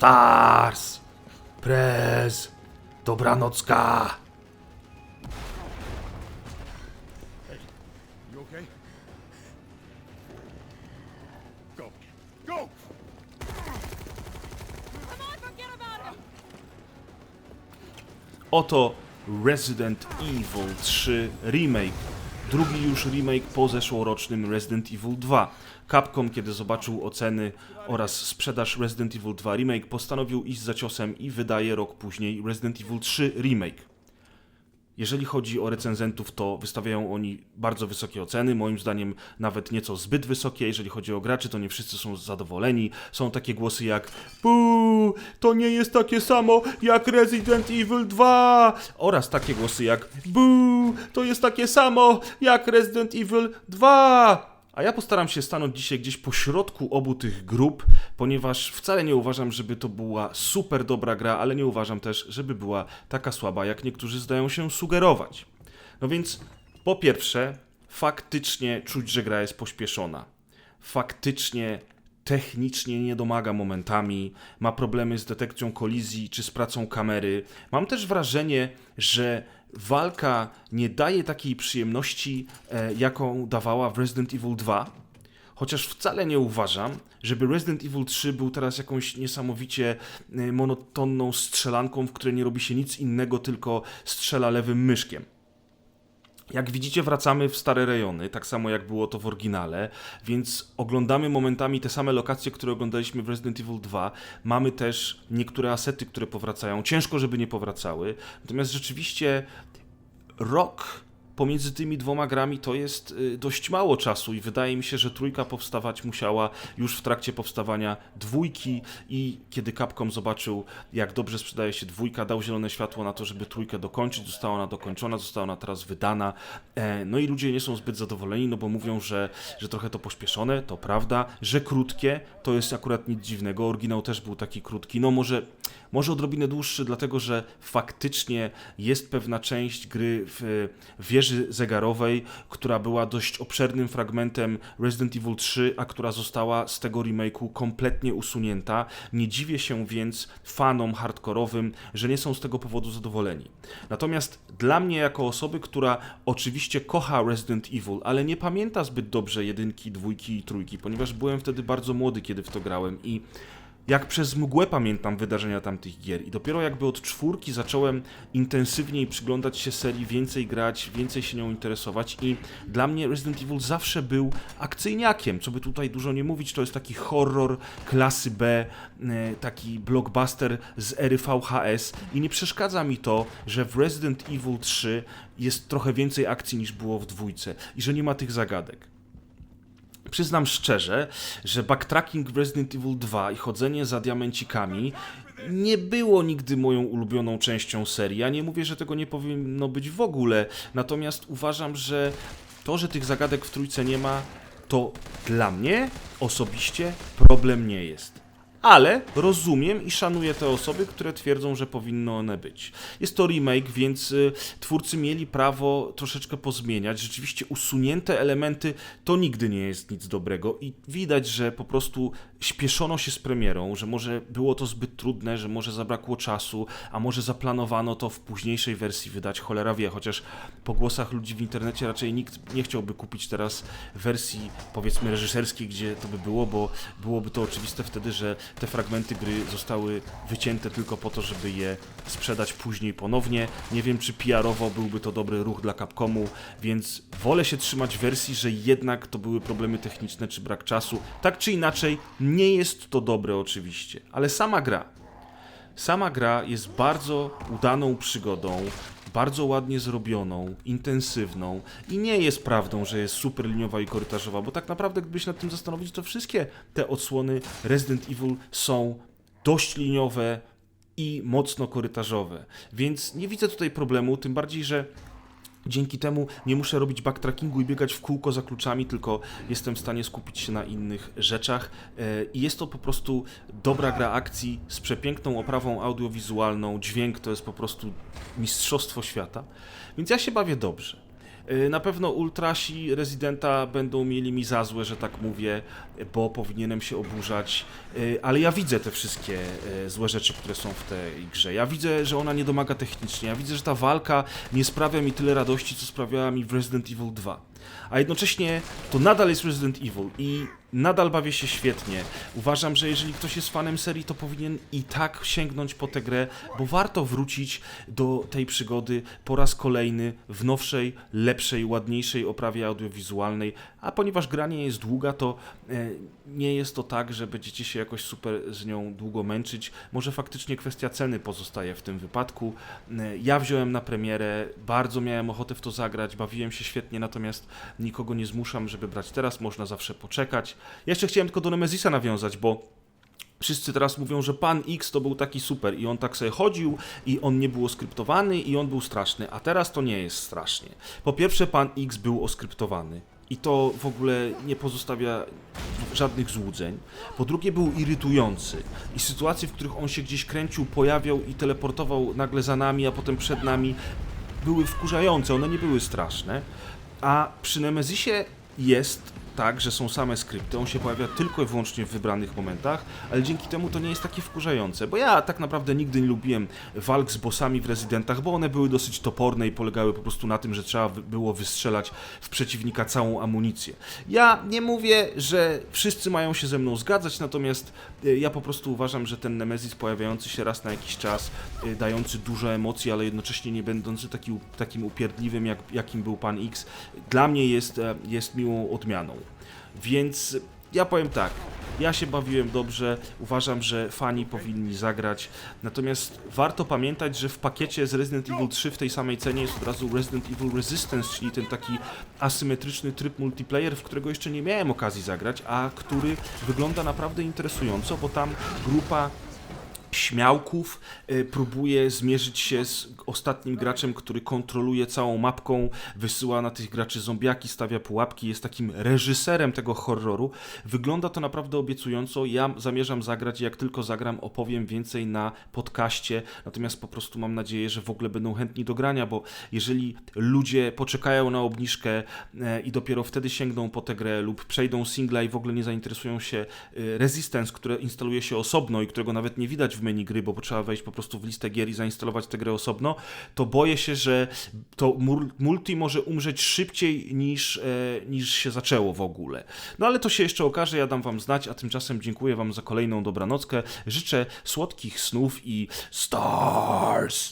Stars! Prez! Dobranocka! Oto Resident Evil 3 Remake. Drugi już remake po zeszłorocznym Resident Evil 2. Capcom, kiedy zobaczył oceny oraz sprzedaż Resident Evil 2 Remake, postanowił iść za ciosem i wydaje rok później Resident Evil 3 Remake. Jeżeli chodzi o recenzentów, to wystawiają oni bardzo wysokie oceny, moim zdaniem nawet nieco zbyt wysokie. Jeżeli chodzi o graczy, to nie wszyscy są zadowoleni. Są takie głosy jak Buu, to nie jest takie samo jak Resident Evil 2 oraz takie głosy jak Buu, to jest takie samo jak Resident Evil 2. A ja postaram się stanąć dzisiaj gdzieś po środku obu tych grup, ponieważ wcale nie uważam, żeby to była super dobra gra, ale nie uważam też, żeby była taka słaba, jak niektórzy zdają się sugerować. No więc, po pierwsze, faktycznie czuć, że gra jest pośpieszona. Faktycznie technicznie nie domaga momentami, ma problemy z detekcją kolizji czy z pracą kamery. Mam też wrażenie, że walka nie daje takiej przyjemności, e, jaką dawała w Resident Evil 2. Chociaż wcale nie uważam, żeby Resident Evil 3 był teraz jakąś niesamowicie e, monotonną strzelanką, w której nie robi się nic innego, tylko strzela lewym myszkiem. Jak widzicie, wracamy w stare rejony, tak samo jak było to w oryginale, więc oglądamy momentami te same lokacje, które oglądaliśmy w Resident Evil 2. Mamy też niektóre asety, które powracają. Ciężko, żeby nie powracały. Natomiast rzeczywiście rok pomiędzy tymi dwoma grami to jest y, dość mało czasu i wydaje mi się, że trójka powstawać musiała już w trakcie powstawania dwójki i kiedy Capcom zobaczył, jak dobrze sprzedaje się dwójka, dał zielone światło na to, żeby trójkę dokończyć, została ona dokończona, została ona teraz wydana. E, No i ludzie nie są zbyt zadowoleni, no bo mówią, że, że trochę to pośpieszone, to prawda, że krótkie, to jest akurat nic dziwnego, oryginał też był taki krótki, no może, może odrobinę dłuższy, dlatego że faktycznie jest pewna część gry w wieży zegarowej, która była dość obszernym fragmentem Resident Evil 3, a która została z tego remake'u kompletnie usunięta. Nie dziwię się więc fanom hardkorowym, że nie są z tego powodu zadowoleni. Natomiast dla mnie, jako osoby, która oczywiście kocha Resident Evil, ale nie pamięta zbyt dobrze jedynki, dwójki i trójki, ponieważ byłem wtedy bardzo młody, kiedy w to grałem i jak przez mgłę pamiętam wydarzenia tamtych gier i dopiero jakby od czwórki zacząłem intensywniej przyglądać się serii, więcej grać, więcej się nią interesować i dla mnie Resident Evil zawsze był akcyjniakiem, co by tutaj dużo nie mówić, to jest taki horror klasy B, e, taki blockbuster z ery VHS i nie przeszkadza mi to, że w Resident Evil 3 jest trochę więcej akcji niż było w dwójce i że nie ma tych zagadek. Przyznam szczerze, że backtracking w Resident Evil 2 i chodzenie za diamencikami nie było nigdy moją ulubioną częścią serii. Ja nie mówię, że tego nie powinno być w ogóle, natomiast uważam, że to, że tych zagadek w trójce nie ma, to dla mnie osobiście problem nie jest. Ale rozumiem i szanuję te osoby, które twierdzą, że powinno one być. Jest to remake, więc y, twórcy mieli prawo troszeczkę pozmieniać. Rzeczywiście usunięte elementy to nigdy nie jest nic dobrego i widać, że po prostu śpieszono się z premierą, że może było to zbyt trudne, że może zabrakło czasu, a może zaplanowano to w późniejszej wersji wydać, cholera wie, chociaż po głosach ludzi w internecie raczej nikt nie chciałby kupić teraz wersji powiedzmy reżyserskiej, gdzie to by było, bo byłoby to oczywiste wtedy, że te fragmenty gry zostały wycięte tylko po to, żeby je sprzedać później ponownie. Nie wiem, czy PR-owo byłby to dobry ruch dla Capcomu, więc wolę się trzymać wersji, że jednak to były problemy techniczne czy brak czasu. Tak czy inaczej, nie jest to dobre oczywiście, ale sama gra. Sama gra jest bardzo udaną przygodą, bardzo ładnie zrobioną, intensywną i nie jest prawdą, że jest super liniowa i korytarzowa, bo tak naprawdę gdyby się nad tym zastanowić, to wszystkie te odsłony Resident Evil są dość liniowe i mocno korytarzowe. Więc nie widzę tutaj problemu, tym bardziej, że Dzięki temu nie muszę robić backtrackingu i biegać w kółko za kluczami, tylko jestem w stanie skupić się na innych rzeczach. E, I jest to po prostu dobra gra akcji z przepiękną oprawą audiowizualną. Dźwięk to jest po prostu mistrzostwo świata. Więc ja się bawię dobrze. Y, Na pewno ultrasi Residenta będą mieli mi za złe, że tak mówię, bo powinienem się oburzać, y, ale ja widzę te wszystkie y, złe rzeczy, które są w tej grze. Ja widzę, że ona nie domaga technicznie, ja widzę, że ta walka nie sprawia mi tyle radości, co sprawiała mi w Resident Evil 2. A jednocześnie to nadal jest Resident Evil i nadal bawię się świetnie. Uważam, że jeżeli ktoś jest fanem serii, to powinien i tak sięgnąć po tę grę, bo warto wrócić do tej przygody po raz kolejny w nowszej, lepszej, ładniejszej oprawie audiowizualnej. A ponieważ gra nie jest długa, to e, nie jest to tak, że będziecie się jakoś super z nią długo męczyć. Może faktycznie kwestia ceny pozostaje w tym wypadku. E, Ja wziąłem na premierę, bardzo miałem ochotę w to zagrać, bawiłem się świetnie, natomiast nikogo nie zmuszam, żeby brać teraz, można zawsze poczekać. Ja jeszcze chciałem tylko do Nemezisa nawiązać, bo Wszyscy teraz mówią, że pan X to był taki super i on tak sobie chodził i on nie był oskryptowany i on był straszny, a teraz to nie jest strasznie. Po pierwsze, pan X był oskryptowany i to w ogóle nie pozostawia żadnych złudzeń. Po drugie, był irytujący i sytuacje, w których on się gdzieś kręcił, pojawiał i teleportował nagle za nami, a potem przed nami, były wkurzające, one nie były straszne. A przy Nemezisie jest tak, że są same skrypty, on się pojawia tylko i wyłącznie w wybranych momentach, ale dzięki temu to nie jest takie wkurzające, bo ja tak naprawdę nigdy nie lubiłem walk z bossami w Residentach, bo one były dosyć toporne i polegały po prostu na tym, że trzeba było wystrzelać w przeciwnika całą amunicję. Ja nie mówię, że wszyscy mają się ze mną zgadzać, natomiast y, ja po prostu uważam, że ten Nemezis pojawiający się raz na jakiś czas, y, dający dużo emocji, ale jednocześnie nie będący taki, takim upierdliwym, jak, jakim był Pan X, dla mnie jest, e, jest miłą odmianą. Więc ja powiem tak, ja się bawiłem dobrze, uważam, że fani powinni zagrać, natomiast warto pamiętać, że w pakiecie z Resident Evil 3 w tej samej cenie jest od razu Resident Evil Resistance, czyli ten taki asymetryczny tryb multiplayer, w którego jeszcze nie miałem okazji zagrać, a który wygląda naprawdę interesująco, bo tam grupa śmiałków y, próbuje zmierzyć się z ostatnim graczem, który kontroluje całą mapką, wysyła na tych graczy zombiaki, stawia pułapki, jest takim reżyserem tego horroru. Wygląda to naprawdę obiecująco. Ja zamierzam zagrać jak tylko zagram, opowiem więcej na podcaście. Natomiast po prostu mam nadzieję, że w ogóle będą chętni do grania, bo jeżeli ludzie poczekają na obniżkę e, i dopiero wtedy sięgną po tę grę lub przejdą singla i w ogóle nie zainteresują się e, Resistance, które instaluje się osobno i którego nawet nie widać w menu gry, bo trzeba wejść po prostu w listę gier i zainstalować tę grę osobno, to boję się, że to mul- multi może umrzeć szybciej niż, e, niż się zaczęło w ogóle. No ale to się jeszcze okaże, ja dam wam znać, a tymczasem dziękuję wam za kolejną dobranockę. Życzę słodkich snów i stars!